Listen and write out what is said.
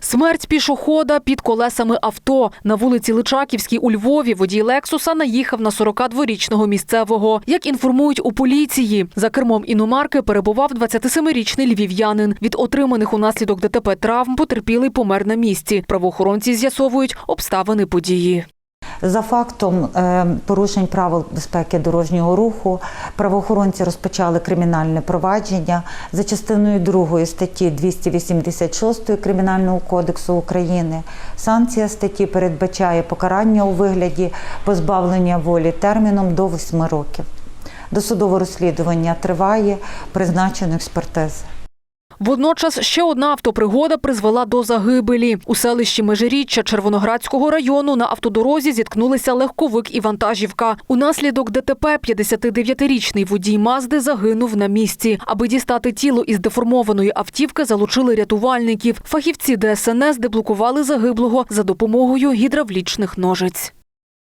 Смерть пішохода під колесами авто. На вулиці Личаківській у Львові водій Лексуса наїхав на 42-річного місцевого. Як інформують у поліції, за кермом іномарки перебував 27-річний львів'янин. Від отриманих унаслідок ДТП травм потерпілий помер на місці. Правоохоронці з'ясовують обставини події. За фактом е, порушень правил безпеки дорожнього руху правоохоронці розпочали кримінальне провадження за частиною 2 статті 286 Кримінального кодексу України. Санкція статті передбачає покарання у вигляді позбавлення волі терміном до 8 років. Досудове розслідування триває, призначено експертизи. Водночас ще одна автопригода призвела до загибелі. У селищі Межиріччя Червоноградського району на автодорозі зіткнулися легковик і вантажівка. Унаслідок ДТП 59-річний водій Мазди загинув на місці. Аби дістати тіло із деформованої автівки, залучили рятувальників. Фахівці ДСНС деблокували загиблого за допомогою гідравлічних ножиць.